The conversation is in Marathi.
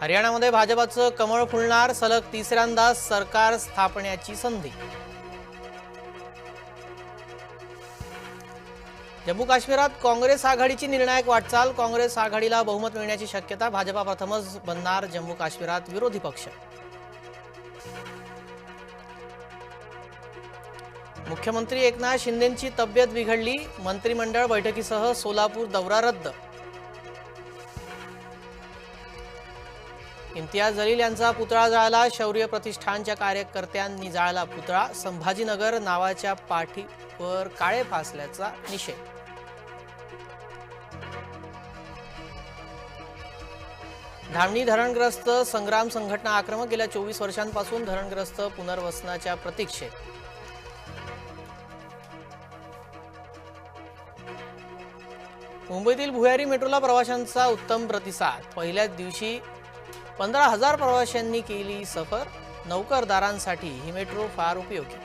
हरियाणामध्ये भाजपाचं कमळ फुलणार सलग तिसऱ्यांदा सरकार स्थापण्याची संधी. जम्मू काश्मीरात काँग्रेस आघाडीची निर्णायक वाटचाल काँग्रेस आघाडीला बहुमत मिळण्याची शक्यता भाजपा प्रथमच बनणार जम्मू काश्मीरात विरोधी पक्ष. मुख्यमंत्री एकनाथ शिंदेंची तब्येत बिघडली मंत्रिमंडळ बैठकीसह सोलापूर दौरा रद्द. इम्तियाज जलील यांचा पुतळा जाळला. शौर्य प्रतिष्ठानच्या कार्यकर्त्यांनी जाळला पुतळा. संभाजीनगर नावाच्या पाठीवर काळे फासल्याचा निषेध. धामणी धरणग्रस्त संग्राम संघटना आक्रमक गेल्या चोवीस वर्षांपासून धरणग्रस्त पुनर्वसनाच्या प्रतीक्षेत. मुंबईतील भुयारी मेट्रोला प्रवाशांचा उत्तम प्रतिसाद. पहिल्याच दिवशी पंधरा हजार प्रवाशांनी केली सफर. नौकरदारांसाठी ही मेट्रो फार उपयोगी.